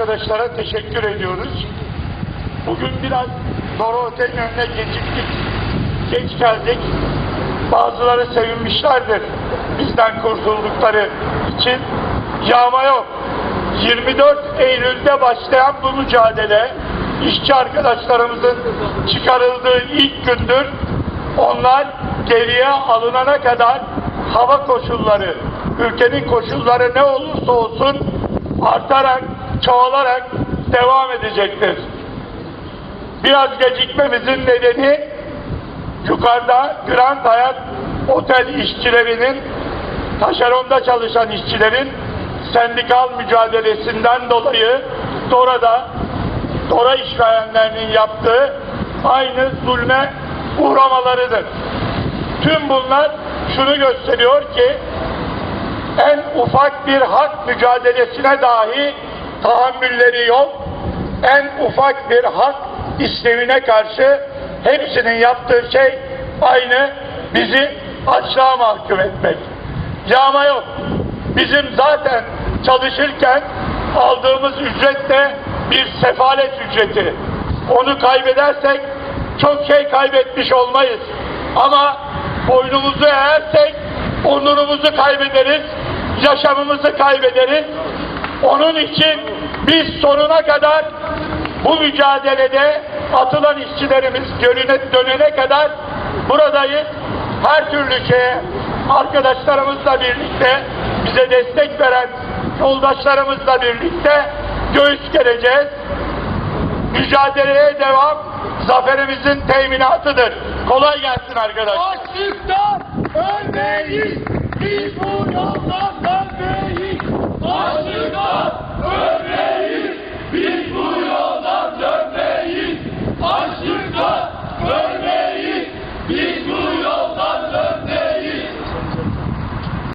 arkadaşlara teşekkür ediyoruz. Bugün biraz Dora Otel'in önüne geciktik. Geç geldik. Bazıları sevinmişlerdir bizden kurtuldukları için. Yağma yok. 24 Eylül'de başlayan bu mücadele işçi arkadaşlarımızın çıkarıldığı ilk gündür. Onlar geriye alınana kadar hava koşulları, ülkenin koşulları ne olursa olsun artarak, çoğalarak devam edecektir. Biraz gecikmemizin nedeni yukarıda Grand Hayat Otel işçilerinin, taşeronda çalışan işçilerin sendikal mücadelesinden dolayı Dora'da Dora işverenlerinin yaptığı aynı zulme uğramalarıdır. Tüm bunlar şunu gösteriyor ki en ufak bir hak mücadelesine dahi tahammülleri yok. En ufak bir hak istemine karşı hepsinin yaptığı şey aynı bizi açlığa mahkum etmek. Yağma yok. Bizim zaten çalışırken aldığımız ücret de bir sefalet ücreti. Onu kaybedersek çok şey kaybetmiş olmayız. Ama boynumuzu eğersek onurumuzu kaybederiz, yaşamımızı kaybederiz. Onun için biz sonuna kadar bu mücadelede atılan işçilerimiz dönene, dönene kadar buradayız. Her türlü şeye arkadaşlarımızla birlikte bize destek veren yoldaşlarımızla birlikte göğüs gereceğiz. Mücadeleye devam zaferimizin teminatıdır. Kolay gelsin arkadaşlar. Açlıktan ölmeyiz.